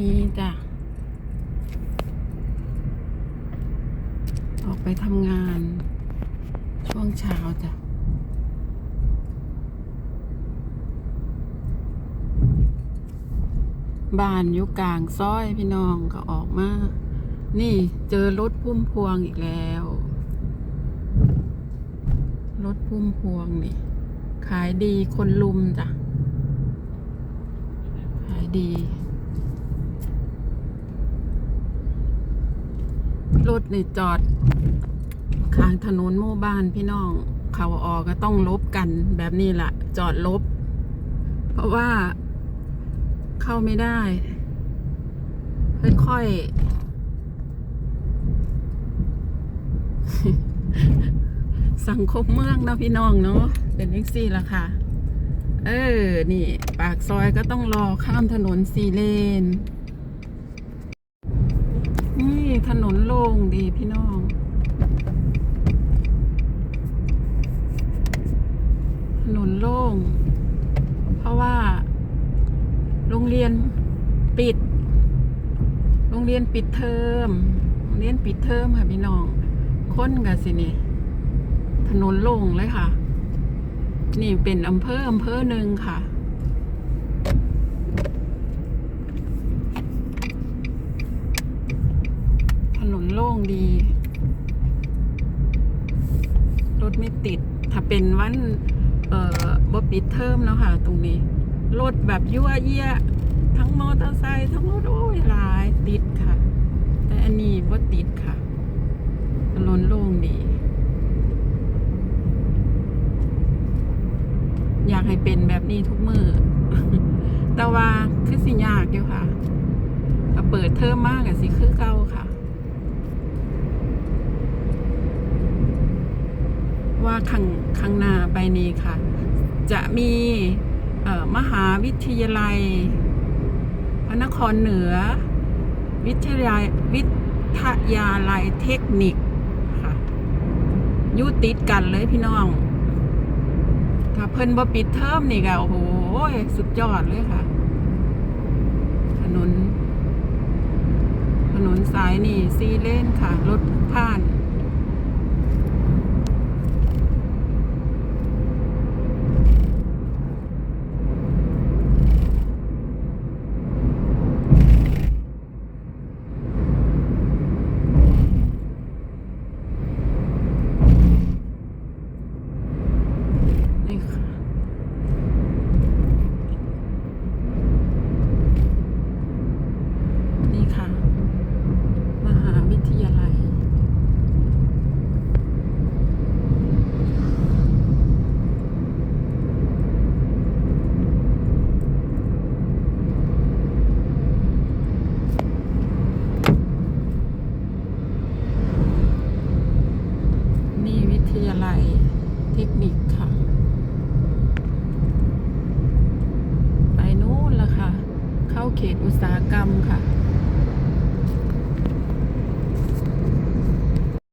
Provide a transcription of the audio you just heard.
นี้จ้ะ ออกไปทำงาน ช่วงเช้าจ้ะบ้านอยู่กลางซอยพี่น้องก็ออกมา นี่เจอรถพุ่มพวงอีกแล้ว รถพุ่มพวงนี่ ขายดีคนลุมจ้ะ ขายดี รถนี่จอดข้างถนนหมู่บ้านพี่น้อง เขาออกก็ต้องลบกันแบบนี้แหละจอดลบ เพราะว่าเข้าไม่ได้ ค่อยๆ สังคมเมืองเนาะพี่น้องเนาะเป็นเอ็กซี่ละค่ะ เออ นี่ ปากซอยก็ต้องรอข้ามถนนสี่เลน ถนนโล่งดีพี่น้องถนนโล่ง เพราะว่า โรงเรียนปิด โรงเรียนปิดเทอมโรงเรียนปิดเทอมค่ะพี่น้องค้นกันสินี่ถนนโล่งเลยค่ะ นี่เป็นอำเภออำเภอหนึ่งค่ะ ถนน โล่งดี รถไม่ติด ถ้าเป็นวัน เอ่อบ่ปิดเทอมแล้วค่ะ ตรงนี้ รถแบบยั่วเยี่ยทั้งมอเตอร์ไซค์ทั้งรถโอ้ยหลายติดค่ะ แต่อันนี้บ่ติดค่ะถนนโล่งดี อยากให้เป็นแบบนี้ทุกมือแต่ว่าคือสิยากอยู่ค่ะถ้าเปิดเทอมมากอะสิคือเก่าค่ะ ว่า ข้างข้างหน้าไปนี้ค่ะ จะมีมหาวิทยาลัย พระนครเหนือ วิทยาวิทยาลัยเทคนิคค่ะยู่ติดกันเลยพี่น้องถ้าเพิ่นบ่ปิดเทอมนี่ก็โอ้โหสุดยอดเลยค่ะ ถนน ถนนสายนี่ซีเลนค่ะ รถผ่านค่ะ นี่ค่ะ มหาวิทยาลัย นี่วิ ทยาลัยเทคนิคค่ะ ไปนู้นละค่ะ เข้าเขตอุตสาหกรรมค่ะ